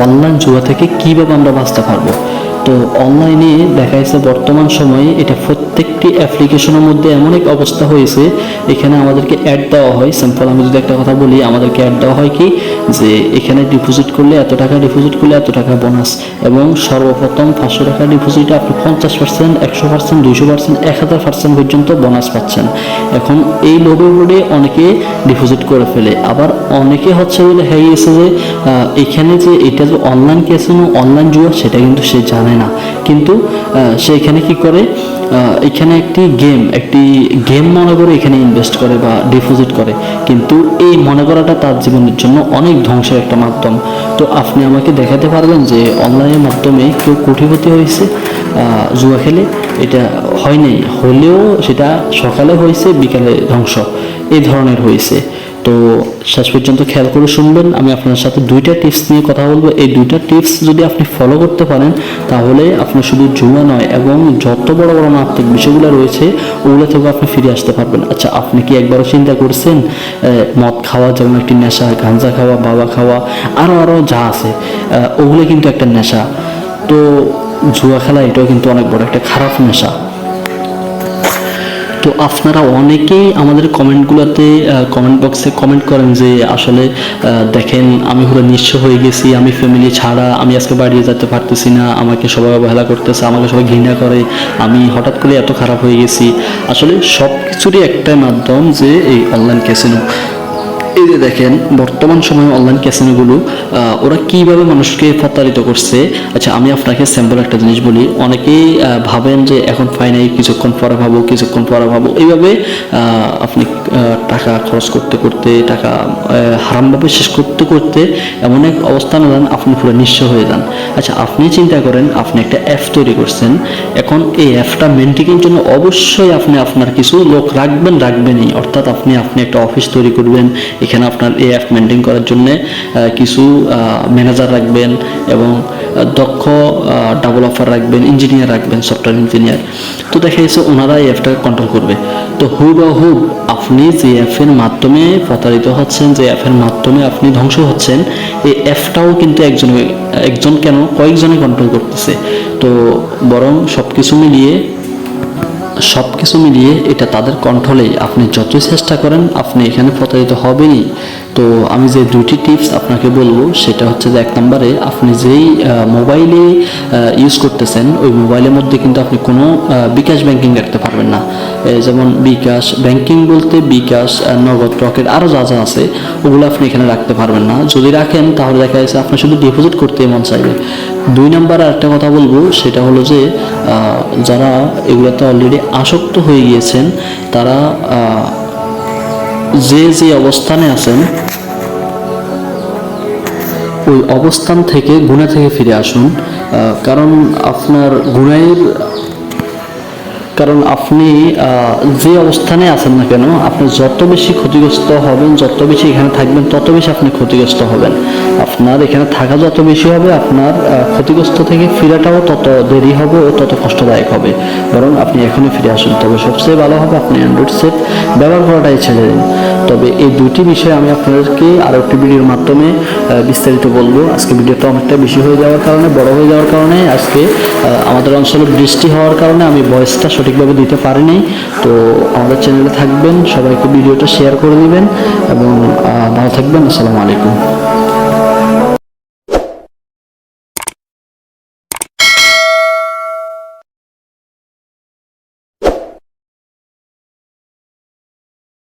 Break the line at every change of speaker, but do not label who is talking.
Online জুয়া থেকে কীভাবে আমরা বাঁচতে পারব? তো অনলাইনে দেখা যাচ্ছে বর্তমান সময়ে এটা প্রত্যেকটি অ্যাপ্লিকেশনের মধ্যে এমন এক অবস্থা হয়েছে, এখানে আমাদেরকে অ্যাড দেওয়া হয়। সিম্পল আমি যদি একটা কথা বলি, আমাদেরকে অ্যাড দেওয়া হয় কি? যে এখানে ডিপোজিট করলে এত টাকা ডিপোজিট করলে এত টাকা বোনাস এবং সর্বপ্রথম পাঁচশো টাকা ডিপোজিটে আপনি পঞ্চাশ পার্সেন্ট একশো পার্সেন্ট দুইশো পার্সেন্ট এক হাজার পার্সেন্ট পর্যন্ত বোনাস পাচ্ছেন। এখন এই লোভে পড়ে অনেকে ডিপোজিট করে ফেলে। আবার অনেকে হচ্ছে বলে, হয়ে গেছে যে এখানে যে এটা যে অনলাইন ক্যাসিনো অনলাইন জুয়া, সেটা কিন্তু সে জানে না। কিন্তু সে এখানে কি করে? এখানে একটি গেম একটি গেম মনে করে এখানে ইনভেস্ট করে বা ডিপোজিট করে। কিন্তু এই মনে করাটা তার জীবনের জন্য অনেক ধ্বংসের একটা মাধ্যম। তো আপনি আমাকে দেখাতে পারবেন যে অনলাইনের মাধ্যমে কেউ কোটিপতি হয়েছে জুয়া খেলে। এটা হয় নাই, হলেও সেটা সকালে হয়েছে, বিকালে ধ্বংস। এই ধরনের হয়েছে। তো শেষ পর্যন্ত খেয়াল করে শুনবেন। আমি আপনার সাথে দুইটা টিপস নিয়ে কথা বলব। এই দুইটা টিপস যদি আপনি ফলো করতে পারেন, তাহলে আপনি শুধু জুয়া নয়, এবং যত বড় বড় মারাত্মক বিষয়গুলো রয়েছে, ওগুলো থেকে আপনি ফিরে আসতে পারবেন। আচ্ছা আপনি কি একবারও চিন্তা করছেন মদ খাওয়া যেমন একটি নেশা গাঞ্জা খাওয়া, বাবা খাওয়া আরও আরও যা আছে ওগুলো কিন্তু একটা নেশা। তো জুয়া খেলা এটাও কিন্তু অনেক বড় একটা খারাপ নেশা। আপনারা অনেকেই আমাদের কমেন্টগুলোতে কমেন্ট বক্সে কমেন্ট করেন যে আসলে দেখেন আমি হলো নিঃস্ব হয়ে গেছি, আমি ফ্যামিলি ছাড়া, আমি আজকে বাড়ি যেতে পারতেছি না, আমাকে সবাই অবহেলা করতেছে, আমাকে সবাই ঘৃণা করে, আমি হঠাৎ করে এত খারাপ হয়ে গেছি। আসলে সব কিছুরই একটাই মাধ্যম যে এই অনলাইন ক্যাসিনো এই যে দেখেন, বর্তমান সময়ে অনলাইন ক্যাসিনোগুলো ওরা কীভাবে মানুষকে প্রতারিত করছে? আচ্ছা আমি আপনাকে স্যাম্পল একটা জিনিস বলি। অনেকেই ভাবেন যে এখন ফাইনাই কিছুক্ষণ পরে ভাবো, কিছুক্ষণ পরে ভাবো। এইভাবে আপনি টাকা খরচ করতে করতে, টাকা হারামভাবে শেষ করতে করতে এমন এক অবস্থানে যান, আপনি পুরো নিঃস্ব হয়ে যান। আচ্ছা আপনি চিন্তা করেন, আপনি একটা অ্যাপ তৈরি করছেন। এখন এই অ্যাপটা মেনটেনের জন্য অবশ্যই আপনি আপনার কিছু লোক রাখবেন, রাখবেনই। অর্থাৎ আপনি আপনি একটা অফিস তৈরি করবেন এখানে আপনার এই অ্যাপ মেনটেন করার জন্য কিছু ম্যানেজার রাখবেন এবং দক্ষ ডেভেলপার রাখবেন ইঞ্জিনিয়ার রাখবেন সফটওয়্যার ইঞ্জিনিয়ার তো দেখা যাচ্ছে ওনারা এই অ্যাপটাকে কন্ট্রোল করবে। তো হুবহুব আপনি যে অ্যাপের মাধ্যমে প্রতারিত হচ্ছেন, যে অ্যাপের মাধ্যমে আপনি ধ্বংস হচ্ছেন, এই অ্যাপটাও কিন্তু একজন একজন কেন কয়েকজনে কন্ট্রোল করতেছে। তো বরং সব কিছু মিলিয়ে সব কিছু মিলিয়ে এটা তাদের কন্ট্রোলেই আপনি যতই চেষ্টা করেন আপনি এখানে প্রতারিত হবেনই। তো আমি যে দুইটি টিপস আপনাকে বলব, সেটা হচ্ছে যে এক নম্বরে আপনি যেই মোবাইলে ইউজ করতেছেন, ওই মোবাইলের মধ্যে কিন্তু আপনি কোনো বিকাশ ব্যাংকিং রাখতে পারবেন না। যেমন বিকাশ ব্যাংকিং বলতে বিকাশ নগদ, রকেট আরও যা যা আছে, ওগুলো আপনি এখানে রাখতে পারবেন না। যদি রাখেন, তাহলে দেখা যাচ্ছে আপনি শুধু ডিপোজিট করতে মন চাইবে। দুই নাম্বার আরেকটা কথা বলব, সেটা হলো যে যারা এগুলোতে অলরেডি আসক্ত হয়ে গিয়েছেন, তারা যে যে অবস্থানে আছেন ওই অবস্থান থেকে গুণা থেকে ফিরে আসুন। কারণ আপনার গুণায়ের কারণ আপনি যে অবস্থানে আছেন না কেন, আপনি যত বেশি ক্ষতিগ্রস্ত হবেন, যত বেশি এখানে থাকবেন, তত বেশি আপনি ক্ষতিগ্রস্ত হবেন। আপনার এখানে থাকা যত বেশি হবে, আপনার ক্ষতিগ্রস্ত থেকে ফিরাটাও তত দেরি হবে ও তত কষ্টদায়ক হবে। বরং আপনি এখনই ফিরে আসুন। তবে সবচেয়ে ভালো হবে আপনি অ্যান্ড্রয়েড সেট ব্যবহার করাটাই ছেড়ে দিন। তবে এই দুটি বিষয়ে আমি আপনাদেরকে আরও একটি ভিডিওর মাধ্যমে বিস্তারিত বলব। আজকে ভিডিওটা অনেকটা বেশি হয়ে যাওয়ার কারণে, বড় হয়ে যাওয়ার কারণে, আজকে আমাদের অঞ্চলে বৃষ্টি হওয়ার কারণে আমি ভয়েসটা সঠিকভাবে দিতে পারিনি। তো আমাদের চ্যানেলে থাকবেন, সবাইকে ভিডিওটা শেয়ার করে দিবেন এবং ভালো থাকবেন, আসসালামু আলাইকুম।